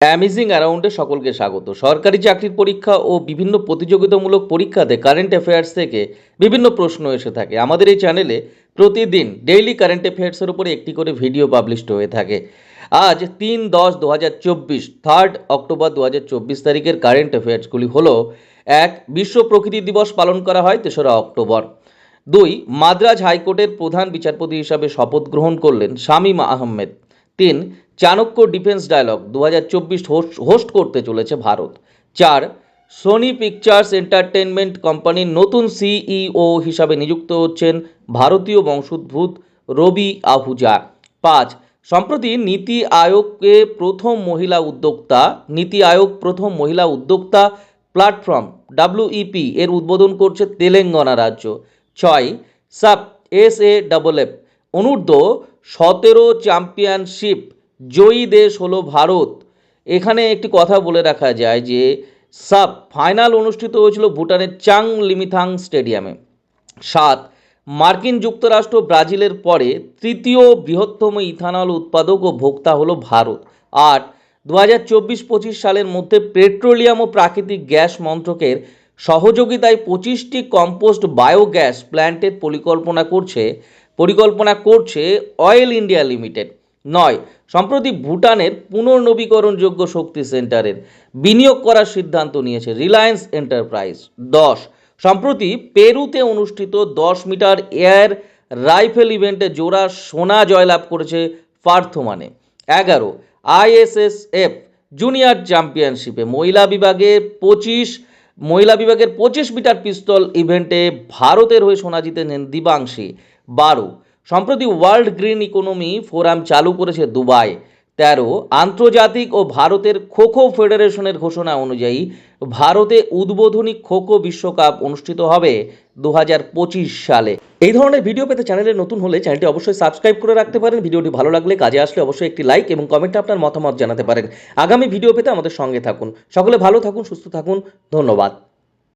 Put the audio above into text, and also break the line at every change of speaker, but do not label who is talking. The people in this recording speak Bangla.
অ্যামেজিং অ্যারাউন্ডে সকলকে স্বাগত। সরকারি চাকরির পরীক্ষা ও বিভিন্ন প্রতিযোগিতামূলক পরীক্ষাতে কারেন্ট অ্যাফেয়ার্স থেকে বিভিন্ন প্রশ্ন এসে থাকে। আমাদের এই চ্যানেলে প্রতিদিন ডেইলি কারেন্ট অ্যাফেয়ার্সের উপরে একটি করে ভিডিও পাবলিশড হয়ে থাকে। আজ তিন দশ দু হাজার চব্বিশ থার্ড অক্টোবর দু হাজার চব্বিশ তারিখের কারেন্ট অ্যাফেয়ার্সগুলি হলো এক, বিশ্ব প্রকৃতি দিবস পালন করা হয় তেসরা অক্টোবর। দুই, মাদ্রাজ হাইকোর্টের প্রধান বিচারপতি হিসাবে শপথ গ্রহণ করলেন শামীম আহমেদ। তিন চাণক্য ডিফেন্স ডায়ালগ দু হোস্ট করতে চলেছে ভারত। চার সোনি পিকচার্স এন্টারটেনমেন্ট কোম্পানির নতুন সিইও হিসাবে নিযুক্ত হচ্ছেন ভারতীয় বংশোদ্ভূত রবি আহুজা। পাঁচ, সম্প্রতি নীতি আয়োগকে প্রথম মহিলা উদ্যোক্তা, নীতি আয়োগ প্রথম মহিলা উদ্যোক্তা প্ল্যাটফর্ম ডাব্লিউইপি এর উদ্বোধন করছে তেলেঙ্গানা রাজ্য। ছয়, sub S A double F অনূর্ধ্ব সতেরো চ্যাম্পিয়নশিপ জয়ী দেশ হলো ভারত। এখানে একটি কথা বলে রাখা যায় যে, সাব ফাইনাল অনুষ্ঠিত হয়েছিল ভুটানের চাং লিমিথাং স্টেডিয়ামে। সাত, মার্কিন যুক্তরাষ্ট্র ব্রাজিলের পরে তৃতীয় বৃহত্তম ইথানল উৎপাদক ও ভোক্তা হলো ভারত। আট দু হাজার চব্বিশ পঁচিশ সালের মধ্যে পেট্রোলিয়াম ও প্রাকৃতিক গ্যাস মন্ত্রকের সহযোগিতায় পঁচিশটি কম্পোস্ট বায়োগ্যাস প্ল্যান্টের পরিকল্পনা করছে পরিকল্পনা করছে অয়েল ইন্ডিয়া লিমিটেড। নয়, সম্প্রতি ভুটানের পুনর্নবীকরণযোগ্য শক্তি সেন্টারের বিনিয়োগ করার সিদ্ধান্ত নিয়েছে রিলায়েন্স এন্টারপ্রাইজ। দশ, সম্প্রতি পেরুতে অনুষ্ঠিত দশ মিটার এয়ার রাইফেল ইভেন্টে জোড়া সোনা জয়লাভ করেছে পার্থমানে। এগারো, আইএসএসএফ জুনিয়র চ্যাম্পিয়নশিপে মহিলা বিভাগে পঁচিশ, মহিলা বিভাগের পঁচিশ মিটার পিস্তল ইভেন্টে ভারতের হয়ে সোনা জিতে নেন দিবাংশী। বারো সম্প্রতি ওয়ার্ল্ড গ্রিন ইকোনমি ফোরাম চালু করেছে দুবাই। তেরো, আন্তর্জাতিক ও ভারতের খোখো ফেডারেশনের ঘোষণা অনুযায়ী ভারতে উদ্বোধনী খোখো বিশ্বকাপ অনুষ্ঠিত হবে দুহাজার পঁচিশ সালে। এই ধরনের ভিডিও পেতে চ্যানেলে নতুন হলে চ্যানেলটি অবশ্যই সাবস্ক্রাইব করে রাখতে পারেন। ভিডিওটি ভালো লাগলে কাজে আসলে অবশ্যই একটি লাইক এবং কমেন্টে আপনার মতামত জানাতে পারেন। আগামী ভিডিও পেতে আমাদের সঙ্গে থাকুন। সকলে ভালো থাকুন, সুস্থ থাকুন। ধন্যবাদ।